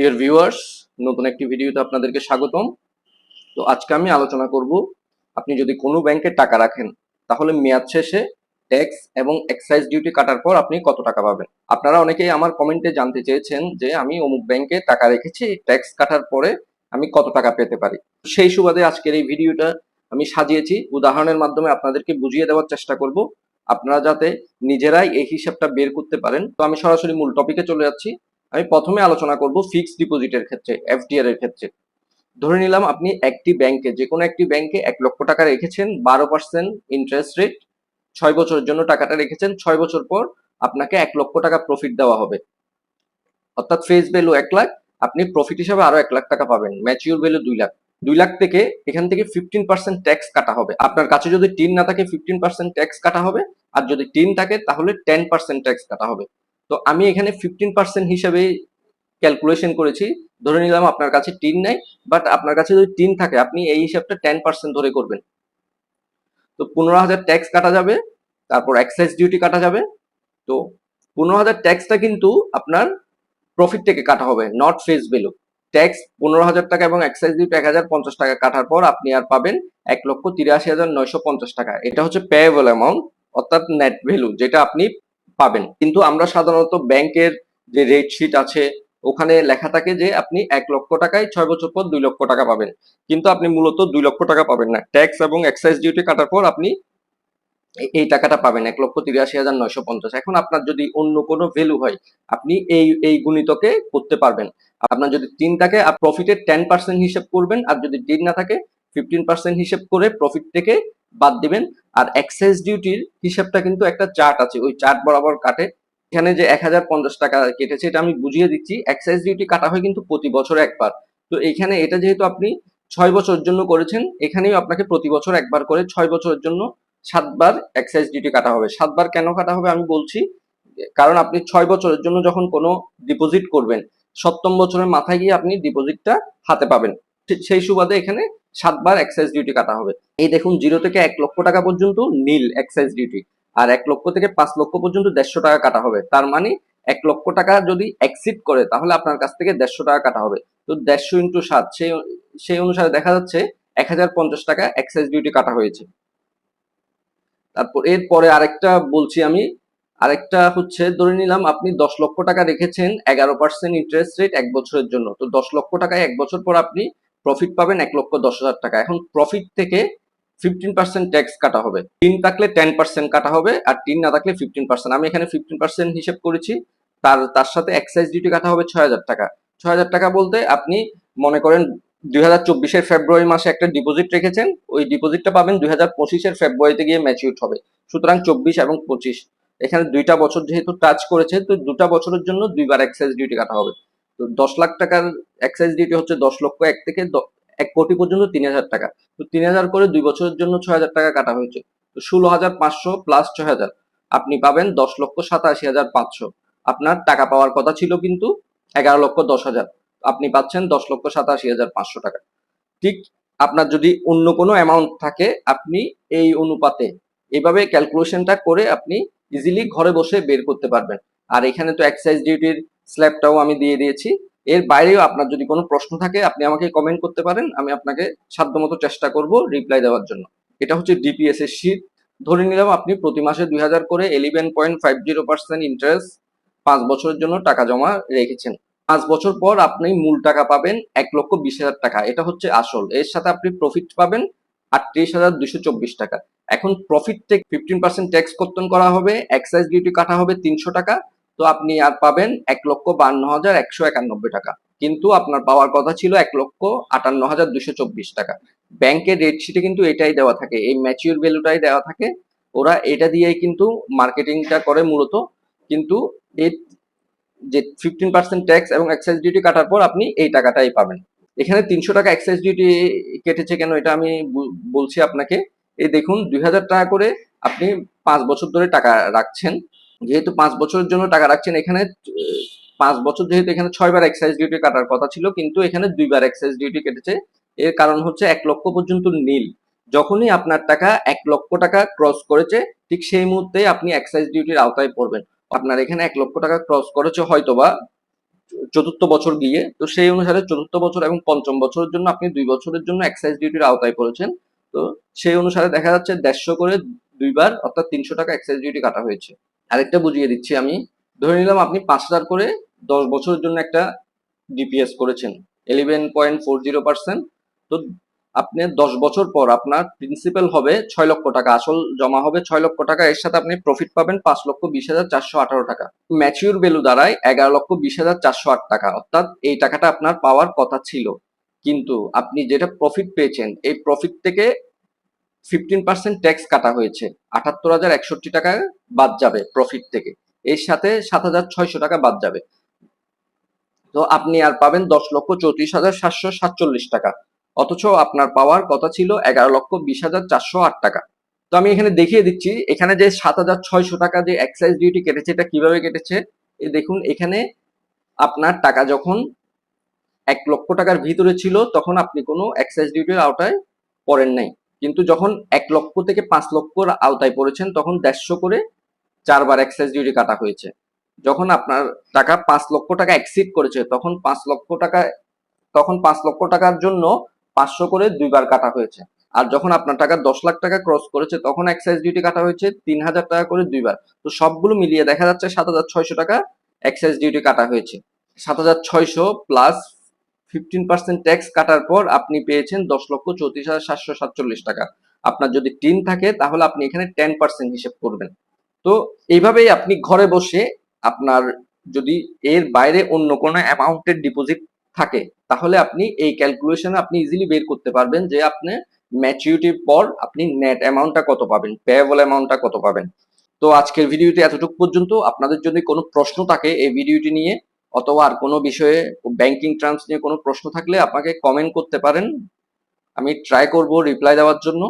Dear viewers নতুন একটি ভিডিওতে আপনাদেরকে স্বাগতম। তো আজকে আমি আলোচনা করব, আপনি যদি কোনো ব্যাংকে টাকা রাখেন, তাহলে মেয়াদ শেষে ট্যাক্স এবং এক্সাইজ ডিউটি কাটার পর আপনি কত টাকা পাবেন? আপনারা অনেকেই আমার কমেন্টে জানতে চেয়েছেন যে আমি অমুক ব্যাংকে টাকা রেখেছি ট্যাক্স কাটার পরে আমি কত টাকা পেতে পারি। সেই সুবাদে আজকের এই ভিডিওটা আমি সাজিয়েছি। উদাহরণের মাধ্যমে আপনাদেরকে বুঝিয়ে দেওয়ার চেষ্টা করব। আপনারা যাতে নিজেরাই এই হিসাবটা বের করতে পারেন। তো আমি সরাসরি মূল টপিকে চলে যাচ্ছি। আমি প্রথমে আলোচনা করব ফিক্সড ডিপোজিটের ক্ষেত্রে এফডিআর এর ক্ষেত্রে। ধরে নিলাম আপনি একটি ব্যাংকে যে কোনো একটি ব্যাংকে এক লক্ষ টাকা রেখেছেন, বারো পার্সেন্ট ইন্টারেস্ট রেট ছয় বছরের জন্য টাকাটা রেখেছেন, ছয় বছর পর আপনাকে এক লক্ষ টাকা প্রফিট দেওয়া হবে। অর্থাৎ ফেস ভ্যালু এক লাখ, আপনি প্রফিট হিসাবে আরও এক লাখ টাকা পাবেন ম্যাচিউর ভ্যালু দুই লাখ। দুই লাখ থেকে এখান থেকে ফিফটিন পার্সেন্ট ট্যাক্স কাটা হবে। আপনার কাছে যদি টিন না থাকে ফিফটিন পার্সেন্ট ট্যাক্স কাটা হবে, আর যদি টিন থাকে, তাহলে টেন পার্সেন্ট ট্যাক্স কাটা হবে। তো আমি এখানে ফিফটিন পার্সেন্ট হিসাবে ক্যালকুলেশন করেছি। ধরে নিলাম আপনার কাছে টিন নাই বাট আপনার কাছে যদি টিন থাকে, আপনি এই হিসাবটা টেন পার্সেন্ট ধরে করবেন। তো পনেরো হাজার ট্যাক্স কাটা যাবে, তারপর এক্সাইজ ডিউটি কাটা যাবে। তো পনেরো হাজার ট্যাক্সটা কিন্তু আপনার প্রফিট থেকে কাটা হবে নট ফেস ভ্যালু ট্যাক্স পনেরো হাজার টাকা এবং এক্সাইজ ডিউটি এক হাজার পঞ্চাশ টাকা কাটার পর আপনি আর পাবেন এক লক্ষ তিরাশি হাজার নয়শো পঞ্চাশ টাকা। এটা হচ্ছে পেয়েবল অ্যামাউন্ট অর্থাৎ নেট ভ্যালু যেটা আপনি পাবেন। কিন্তু আমরা সাধারণত ব্যাংকের যে রেট শিট আছে, ওখানে লেখা থাকে যে আপনি এক লক্ষ টাকায় ছয় বছর পর দুই লক্ষ টাকা পাবেন। কিন্তু আপনি মূলত দুই লক্ষ টাকা পাবেন না। ট্যাক্স এবং এক্সাইজ ডিউটি কাটার পর আপনি এই টাকাটা পাবেন, এক লক্ষ তিরাশি হাজার নয়শো পঞ্চাশ। এখন আপনার যদি অন্য কোনো ভ্যালু হয়, আপনি এই এই গুণিতকে করতে পারবেন। আপনার যদি তিন থাকে প্রফিটের টেন পার্সেন্ট হিসেব করবেন, আর যদি তিন না থাকে ফিফটিন পার্সেন্ট হিসেব করে প্রফিট থেকে বাদ দিবেন। আর এক্সাইজ ডিউটির হিসাবটা কিন্তু একটা চার্ট আছে, ওই চার্ট বরাবর কাটে। এখানে যে এক হাজার পঞ্চাশ টাকা কেটেছে, এটা আমি বুঝিয়ে দিচ্ছি। এক্সাইজ ডিউটি কাটা হয় কিন্তু প্রতি বছর একবার। তো এইখানে এটা যেহেতু আপনি ছয় বছরের জন্য করেছেন এখানেও আপনাকে প্রতি বছর একবার করে ছয় বছরের জন্য সাতবার এক্সাইজ ডিউটি কাটা হবে। সাতবার কেন কাটা হবে আমি বলছি, কারণ আপনি ছয় বছরের জন্য যখন কোনো ডিপোজিট করবেন, সপ্তম বছরের মাথায় গিয়ে আপনি ডিপোজিটটা হাতে পাবেন। সেই সুবাদে এখানে সাতবার এক্সাইজ ডিউটি কাটা হবে। এই দেখুন জিরো থেকে এক লক্ষ টাকা পর্যন্ত নীল এক্সাইজ ডিউটি আর এক লক্ষ থেকে পাঁচ লক্ষ পর্যন্ত দেড়শো টাকা কাটা হবে। তার মানে এক লক্ষ টাকা যদি এক্সিড করে, তাহলে আপনার কাছ থেকে দেড়শো টাকা কাটা হবে। তো দেড়শো ইন্টু সাত সেই সেই অনুসারে দেখা যাচ্ছে এক হাজার পঞ্চাশ টাকা এক্সাইজ ডিউটি কাটা হয়েছে। তারপর, এরপরে আরেকটা বলছি আমি। আরেকটা হচ্ছে, ধরে নিলাম আপনি দশ লক্ষ টাকা রেখেছেন, এগারো পার্সেন্ট ইন্টারেস্ট রেট এক বছরের জন্য। তো দশ লক্ষ টাকায় এক বছর পর আপনি প্রফিট পাবেন এক লক্ষ দশ হাজার টাকা। এখন প্রফিট থেকে ফিফটিন পার্সেন্ট ট্যাক্স কাটা হবে। টিন থাকলে টেন পার্সেন্ট কাটা হবে আর টিন না থাকলে ফিফটিন পার্সেন্ট আমি এখানে ফিফটিন পার্সেন্ট হিসেব করেছি। তার তার সাথে এক্সাইজ ডিউটি কাটা হবে ছয় হাজার টাকা। ছয় হাজার টাকা বলতে আপনি মনে করেন দুই হাজার চব্বিশের ফেব্রুয়ারি মাসে একটা ডিপোজিট রেখেছেন। ওই ডিপোজিটটা পাবেন দুই হাজার পঁচিশের ফেব্রুয়ারিতে গিয়ে ম্যাচিউর হবে। সুতরাং চব্বিশ এবং পঁচিশ। এখানে দুইটা বছর যেহেতু টাচ করেছে, তো দুটা বছরের জন্য দুইবার এক্সাইজ ডিউটি কাটা হবে। তো দশ লাখ টাকার এক্সাইজ ডিউটি হচ্ছে দশ লক্ষ এক থেকে এক কোটি পর্যন্ত তিন হাজার টাকা। তো তিন হাজার করে দুই বছরের জন্য ছয় হাজার টাকা কাটা হয়েছে। তো ষোলো হাজার পাঁচশো প্লাস ছয় হাজার। আপনি পাবেন দশ লক্ষ সাতাশি হাজার পাঁচশো। আপনার টাকা পাওয়ার কথা ছিল কিন্তু এগারো লক্ষ দশ হাজার। আপনি পাচ্ছেন দশ লক্ষ সাতাশি হাজার পাঁচশো টাকা। ঠিক আপনার যদি অন্য কোনো অ্যামাউন্ট থাকে, আপনি এই অনুপাতে এইভাবে ক্যালকুলেশনটা করে আপনি ইজিলি ঘরে বসে বের করতে পারবেন। আর এখানে তো এক্সাইজ ডিউটির স্ল্যাবটাও আমি দিয়ে দিয়েছি। এর বাইরেও আপনার যদি কোনো প্রশ্ন থাকে, আপনি আমাকে কমেন্ট করতে পারেন, আমি আপনাকে সাধ্যমতো চেষ্টা করব রিপ্লাই দেওয়ার জন্য। এটা হচ্ছে ডিপিএস এর শীট ধরে নিলাম আপনি প্রতি মাসে দুই হাজার করে eleven point five zero percent interest পাঁচ বছরের জন্য টাকা জমা রেখেছেন। পাঁচ বছর পর আপনি মূল টাকা পাবেন এক লক্ষ বিশ হাজার টাকা। এটা হচ্ছে আসল। এর সাথে আপনি প্রফিট পাবেন আটত্রিশ হাজার দুশো চব্বিশ টাকা। এখন প্রফিট থেকে ফিফটিন পার্সেন্ট ট্যাক্স কর্তন করা হবে এক্সাইজ ডিউটি কাটা হবে তিনশো টাকা। তো আপনি আর পাবেন এক লক্ষ বান্ন হাজার একশো একানব্বই টাকা। কিন্তু আপনার পাওয়ার কথা ছিল এক লক্ষ আটান্ন হাজার দুশো চব্বিশ টাকা। ব্যাংকের রেট শিটে কিন্তু এটাই দেওয়া থাকে, এই ম্যাচিউর ভ্যালুটাই দেওয়া থাকে। ওরা এটা দিয়েই কিন্তু মার্কেটিংটা করে মূলত। কিন্তু এই যে ফিফটিন পার্সেন্ট ট্যাক্স এবং এক্সাইজ ডিউটি কাটার পর আপনি এই টাকাটাই পাবেন। এখানে তিনশো টাকা এক্সাইজ ডিউটি কেটেছে কেন এটা আমি বলছি আপনাকে। এই দেখুন, দুই হাজার টাকা করে আপনি পাঁচ বছর ধরে টাকা রাখছেন। যেহেতু পাঁচ বছরের জন্য টাকা রাখছেন, এখানে পাঁচ বছর যেহেতু এখানে ছয়বার এক্সাইজ ডিউটি কাটার কথা ছিল, কিন্তু এখানে দুইবার এক্সাইজ ডিউটি কেটেছে। এর কারণ হচ্ছে এক লক্ষ পর্যন্ত নীল। যখনই আপনার টাকা এক লক্ষ টাকা ক্রস করেছে, ঠিক সেই মুহূর্তে আপনি এক্সাইজ ডিউটির আওতায় পড়বেন। আপনার এখানে এক লক্ষ টাকা ক্রস করেছে হয়তোবা চতুর্থ বছর গিয়ে, তো সেই অনুসারে চতুর্থ বছর এবং পঞ্চম বছরের জন্য আপনি দুই বছরের জন্য এক্সাইজ ডিউটির আওতায় পড়েছেন। তো সেই অনুসারে দেখা যাচ্ছে দেড়শো করে দুইবার অর্থাৎ তিনশো টাকা এক্সাইজ ডিউটি কাটা হয়েছে। আরেকটা বুঝিয়ে দিচ্ছি আমি। ধরে নিলাম আপনি পাঁচ হাজার করে দশ বছরের জন্য একটা ডিপিএস করেছেন eleven point four zero percent তো আপনি দশ বছর পর আপনার প্রিন্সিপাল হবে ছয় লক্ষ টাকা, আসল জমা হবে ছয় লক্ষ টাকা, এর সাথে আপনি প্রফিট পাবেন পাঁচ লক্ষ বিশ হাজার চারশো আঠারো টাকা। ম্যাচিউর ভ্যালু দাঁড়ায় এগারো লক্ষ বিশ হাজার চারশো আট টাকা, অর্থাৎ এই টাকাটা আপনার পাওয়ার কথা ছিল। কিন্তু আপনি যেটা প্রফিট পেয়েছেন, এই প্রফিট থেকে ফিফটিন পার্সেন্ট ট্যাক্স কাটা হয়েছে। আটাত্তর হাজার একষট্টি টাকা বাদ যাবে প্রফিট থেকে। এর সাথে সাত হাজার ছয়শো টাকা বাদ যাবে। তো আপনি আর পাবেন দশ লক্ষ চৌত্রিশ হাজার সাতশো সাতচল্লিশ টাকা। অথচ আপনার পাওয়ার কথা ছিল এগারো লক্ষ বিশ হাজার চারশো আট টাকা। তো আমি এখানে দেখিয়ে দিচ্ছি, এখানে যে সাত হাজার ছয়শো টাকা যে এক্সাইজ ডিউটি কেটেছে, এটা কীভাবে কেটেছে? দেখুন, এখানে আপনার টাকা যখন এক লক্ষ টাকার ভিতরে ছিল, তখন আপনি কোনো এক্সাইজ ডিউটির আওতায় পড়েন নাই। কিন্তু যখন এক লক্ষ থেকে পাঁচ লক্ষর আওতায় পড়েছেন, তখন দেড়শো করে চারবার এক্সাইজ ডিউটি কাটা হয়েছে। যখন আপনার টাকা পাঁচ লক্ষ টাকা এক্সিড করেছে, তখন পাঁচ লক্ষ টাকা, তখন পাঁচ লক্ষ টাকার জন্য পাঁচশো করে দুইবার কাটা হয়েছে। আর যখন আপনার টাকা দশ লাখ টাকা ক্রস করেছে, তখন এক্সাইজ ডিউটি কাটা হয়েছে তিন হাজার টাকা করে দুইবার। তো সবগুলো মিলিয়ে দেখা যাচ্ছে সাত হাজার ছয়শো টাকা এক্সাইজ ডিউটি কাটা হয়েছে। সাত হাজার ছয়শো প্লাস ফিফটিন পার্সেন্ট ট্যাক্স কাটার পর আপনি পেয়েছেন দশ লক্ষ চৌত্রিশ হাজার সাতশো সাতচল্লিশ টাকা। আপনার যদি টিন থাকে, তাহলে আপনি এখানে টেন পার্সেন্ট হিসেব করবেন। তো এইভাবেই আপনি ঘরে বসে আপনার যদি এর বাইরে অন্য কোনো অ্যামাউন্টের ডিপোজিট থাকে, তাহলে আপনি এই ক্যালকুলেশনে আপনি ইজিলি বের করতে পারবেন যে আপনি ম্যাচিউরিটির পর আপনি নেট অ্যামাউন্টটা কত পাবেন পেয়েবল অ্যামাউন্টটা কত পাবেন। তো আজকের ভিডিওটি এতটুকু পর্যন্ত। আপনাদের যদি কোনো প্রশ্ন থাকে এই ভিডিওটি নিয়ে অথবা আর কোনো বিষয়ে ব্যাংকিং ট্রান্স নিয়ে কোনো প্রশ্ন থাকলে আপনাকে কমেন্ট করতে পারেন। আমি ট্রাই করব রিপ্লাই দেওয়ার জন্য।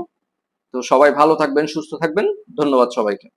তো সবাই ভালো থাকবেন, সুস্থ থাকবেন। ধন্যবাদ সবাইকে।